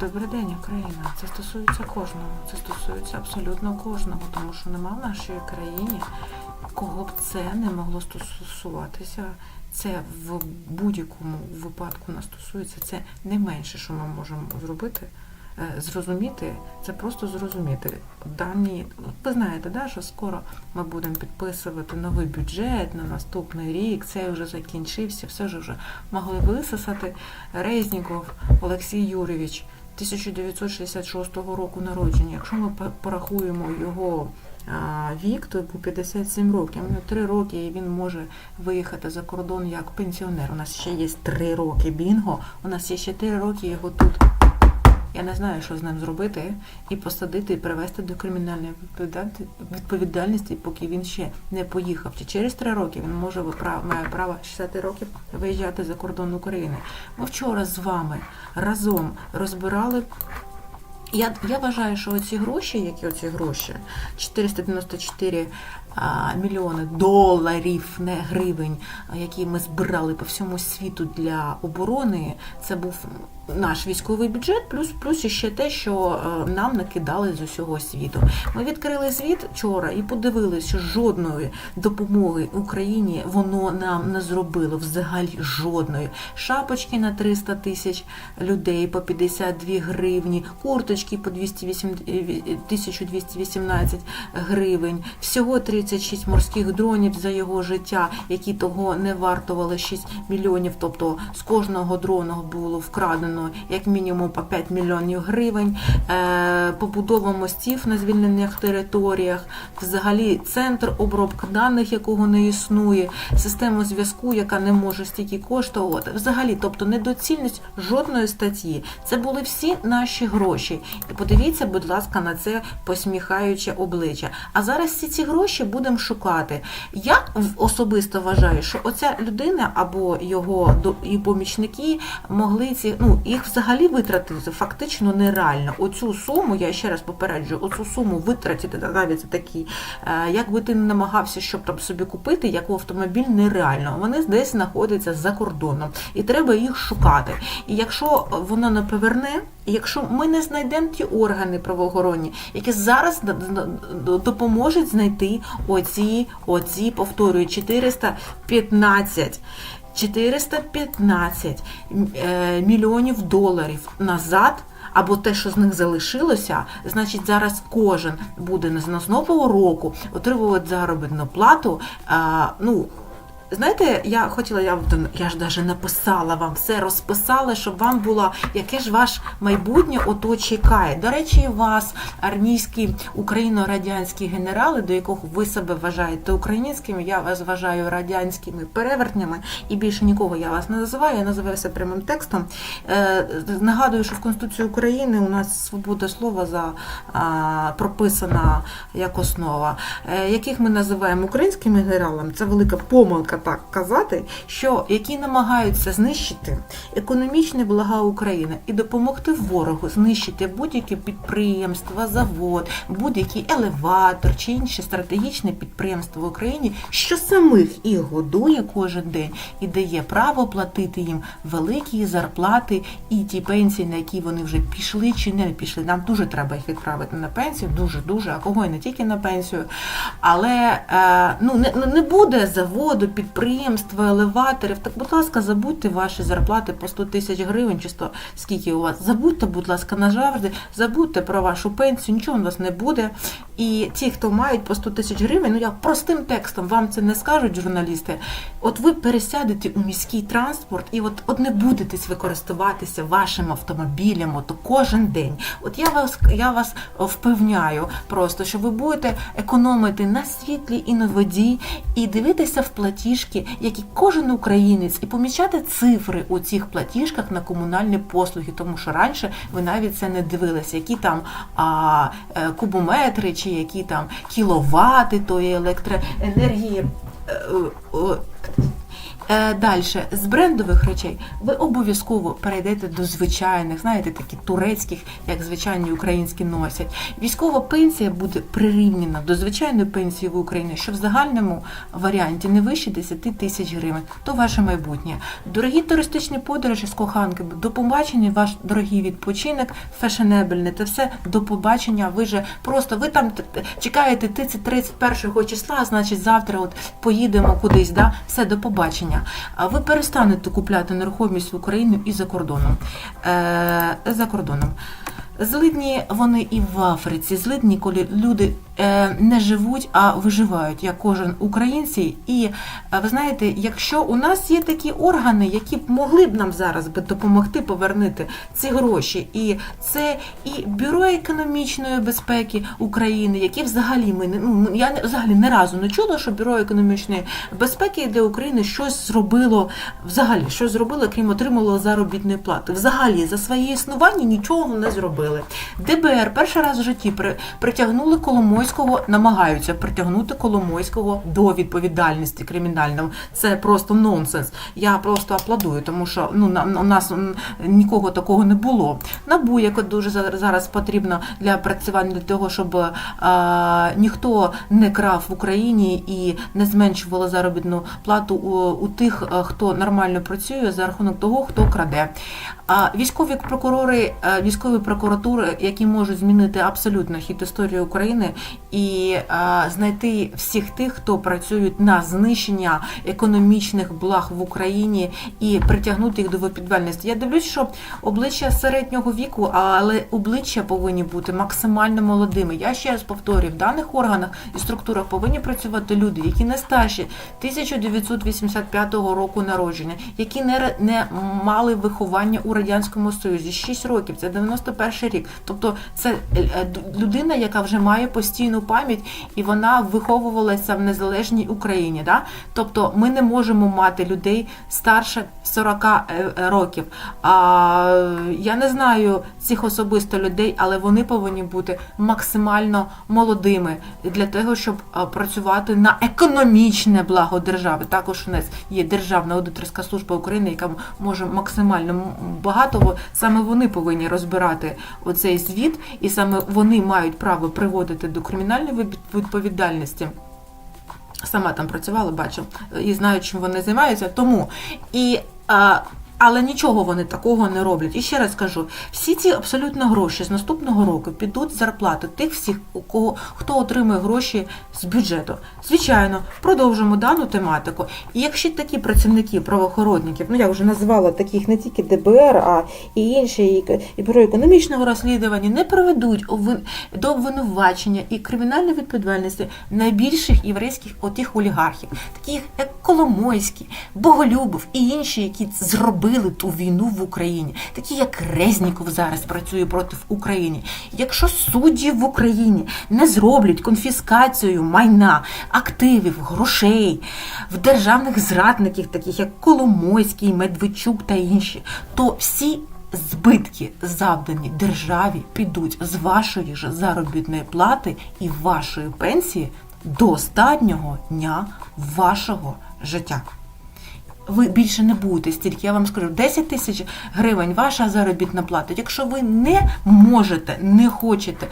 Добрий день, Україна. Це стосується кожного. Це стосується абсолютно кожного, тому що нема в нашій країні кого б це не могло стосуватися. Це в будь-якому випадку нас стосується. Це не менше, що ми можемо зробити. Е, Зрозуміти, це просто зрозуміти. Дані, ви знаєте, да, що скоро ми будемо підписувати новий бюджет на наступний рік. Це вже закінчився, все ж вже могли висосати. Резніков Олексій Юрійович 1966 року народження. Якщо ми порахуємо його вік, то йому 57 років. три 3 роки і він може виїхати за кордон як пенсіонер. У нас ще є 3 роки бінго, у нас є ще 3 роки його тут. Я не знаю, що з ним зробити, і посадити, і привести до кримінальної відповідальності- поки він ще не поїхав. Чи через три роки він може має право 60 років виїжджати за кордон України. Ми вчора з вами разом розбирали. Я, я вважаю, що оці гроші, які оці гроші, 494 а, мільйони доларів, не гривень, які ми збирали по всьому світу для оборони, це був наш військовий бюджет, плюс плюс ще те, що е, нам накидали з усього світу. Ми відкрили звіт вчора і подивилися, що жодної допомоги Україні воно нам не зробило взагалі жодної. Шапочки на 300 тисяч людей по 52 гривні, курточки по 208, е, 1218 гривень, всього 36 морських дронів за його життя, які того не вартували 6 мільйонів. Тобто з кожного дрону було вкрадено як мінімум по 5 мільйонів гривень. Е, побудова мостів на звільнених територіях, взагалі центр обробки даних, якого не існує, система зв'язку, яка не може стільки коштувати. Взагалі, тобто недоцільність жодної статті. Це були всі наші гроші. І подивіться, будь ласка, на це посміхаюче обличчя. А зараз всі ці гроші будемо шукати. Я особисто вважаю, що оця людина або його до- і помічники могли ці, ну їх взагалі витратити фактично нереально. Оцю суму, я ще раз попереджую, оцю суму витратити навіть за такі, е, як би ти не намагався, щоб там собі купити, як автомобіль нереально. Вони десь знаходяться за кордоном, і треба їх шукати. І якщо воно не поверне, якщо ми не знайдемо ті органи правоохоронні, які зараз допоможуть знайти оці, оці, повторюю, 415 415 е, мільйонів доларів назад. Або те, що з них залишилося, значить зараз кожен буде з нового року отримувати заробітну плату. Ну, знаєте, я хотіла, я, я ж навіть написала вам все, розписала, щоб вам було, яке ж ваш майбутнє ото чекає. До речі, вас, армійські україно-радянські генерали, до яких ви себе вважаєте українськими, я вас вважаю радянськими перевертнями, і більше нікого я вас не називаю, я називаюся прямим текстом. Е, нагадую, що в Конституції України у нас свобода слова за, прописана як основа. Е, яких ми називаємо українськими генералами, це велика помилка так казати, що які намагаються знищити економічні блага України і допомогти ворогу знищити будь-яке підприємство, завод, будь-який елеватор чи інше стратегічне підприємство в Україні, що самих їх годує кожен день і дає право платити їм великі зарплати і ті пенсії, на які вони вже пішли чи не пішли. Нам дуже треба їх відправити на пенсію, дуже дуже, а кого і не тільки на пенсію. Але е, ну не, буде заводу, підприємства, елеваторів. Так, будь ласка, забудьте ваші зарплати по 100 тисяч гривень, чи 100, скільки у вас. Забудьте, будь ласка, назавжди, забудьте про вашу пенсію, нічого у вас не буде. І ті, хто мають по 100 тисяч гривень, ну я простим текстом вам це не скажуть журналісти. От ви пересядете у міський транспорт і от, от не будете використовуватися вашим автомобілем от кожен день. От я вас я вас впевняю просто, що ви будете економити на світлі і на воді, і дивитися в платіжки, як і кожен українець, і помічати цифри у цих платіжках на комунальні послуги, тому що раніше ви навіть це не дивилися, які там а, е, кубометри чи які там кіловати тої електроенергії. Е, Далі, з брендових речей ви обов'язково перейдете до звичайних, знаєте, такі турецьких, як звичайні українські носять. Військова пенсія буде прирівняна до звичайної пенсії в Україні, що в загальному варіанті не вище 10 тисяч гривень. То ваше майбутнє. Дорогі туристичні подорожі з коханками, до побачення, ваш дорогий відпочинок, фешенебельний, це все до побачення. Ви же просто ви там чекаєте 31 числа, значить завтра от поїдемо кудись. Да? Все до побачення. А ви перестанете купляти нерухомість в Україну і за кордоном. Е, за кордоном. Злидні вони і в Африці. Злидні, коли люди е, не живуть, а виживають, як кожен українці. І е, ви знаєте, якщо у нас є такі органи, які б могли б нам зараз би допомогти повернути ці гроші, і це і бюро економічної безпеки України, які взагалі ми ну я не- взагалі не разу не чула, що бюро економічної безпеки для України щось зробило взагалі, щось зробило, крім отримало заробітної плати. Взагалі за своє існування нічого не зробили. ДБР перший раз в житті при, притягнули Коломойського, намагаються притягнути Коломойського до відповідальності кримінальної. Це просто нонсенс. Я просто аплодую, тому що ну на, у нас нікого такого не було. Набу, яке дуже за- зараз потрібно для працювання для того, щоб а, ніхто не крав в Україні і не зменшувало заробітну плату у, у тих, хто нормально працює за рахунок того, хто краде. А військові прокурори, військові прокуратури, які можуть змінити абсолютно хід історії України і е, знайти всіх тих, хто працюють на знищення економічних благ в Україні і притягнути їх до відповідальності. Я дивлюсь, що обличчя середнього віку, але обличчя повинні бути максимально молодими. Я ще раз повторюю, в даних органах і структурах повинні працювати люди, які не старші 1985 року народження, які не, не мали виховання у радянському союзі 6 років, це 91 рік. Тобто це е, е, людина, яка вже має постійну пам'ять, і вона виховувалася в незалежній Україні. Да? Тобто ми не можемо мати людей старше 40 е, років. А я не знаю цих особисто людей, але вони повинні бути максимально молодими для того, щоб працювати на економічне благо держави. Також у нас є Державна аудиторська служба України, яка може максимально м- багато. Саме вони повинні розбирати оцей звіт, і саме вони мають право приводити до кримінальної від- відповідальності. Сама там працювала, бачу, і знаю, чим вони займаються. Тому і. А, але нічого вони такого не роблять. І ще раз кажу: всі ці абсолютно гроші з наступного року підуть зарплати тих всіх, у кого хто отримує гроші з бюджету. Звичайно, продовжимо дану тематику. І якщо такі працівники правоохоронників, ну я вже називала таких не тільки ДБР, а і інші, і, і бюро економічного розслідування, не приведуть до обвинувачення і кримінальної відповідальності найбільших єврейських отих олігархів, таких як Коломойський, Боголюбов і інші, які зробили ту війну в Україні, такі як Резніков зараз працює проти України. Якщо судді в Україні не зроблять конфіскацію майна, активів, грошей в державних зрадників, таких як Коломойський, Медведчук та інші, то всі збитки, завдані державі, підуть з вашої ж заробітної плати і вашої пенсії до останнього дня вашого життя. Ви більше не будете стільки, я вам скажу, 10 тисяч гривень ваша заробітна плата. Якщо ви не можете, не хочете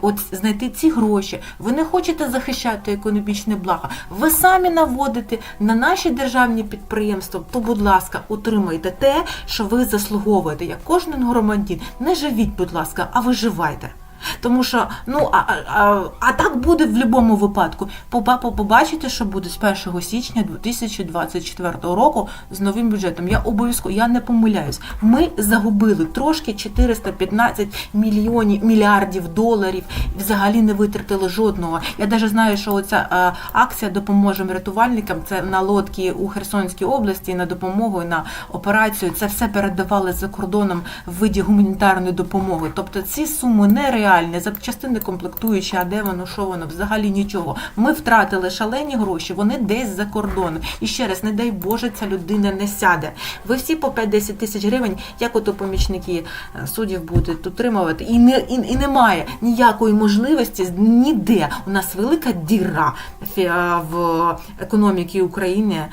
от знайти ці гроші, ви не хочете захищати економічне благо, ви самі наводите на наші державні підприємства, то, будь ласка, утримайте те, що ви заслуговуєте. Як кожен громадян, не живіть, будь ласка, а виживайте. Тому що, ну, а, а, а, так буде в будь-якому випадку. Поба- Побачите, що буде з 1 січня 2024 року з новим бюджетом. Я обов'язково я не помиляюсь. Ми загубили трошки 415 мільйонів мільярдів доларів. Взагалі не витратили жодного. Я навіть знаю, що оця акція допоможемо рятувальникам. Це на лодці у Херсонській області на допомогу на операцію. Це все передавали за кордоном в виді гуманітарної допомоги. Тобто ці суми нереальні. Реальне, запчастини комплектуючі, а де воно, що воно, взагалі нічого. Ми втратили шалені гроші, вони десь за кордоном. І ще раз, не дай Боже, ця людина не сяде. Ви всі по 5-10 тисяч гривень, як ото помічники е, суддів будуть утримувати. І, не, і, і немає ніякої можливості ніде. У нас велика діра в економіці України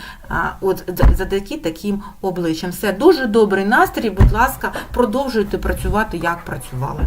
от за, за таким обличчям. Все дуже добрий настрій. Будь ласка, продовжуйте працювати, як працювали.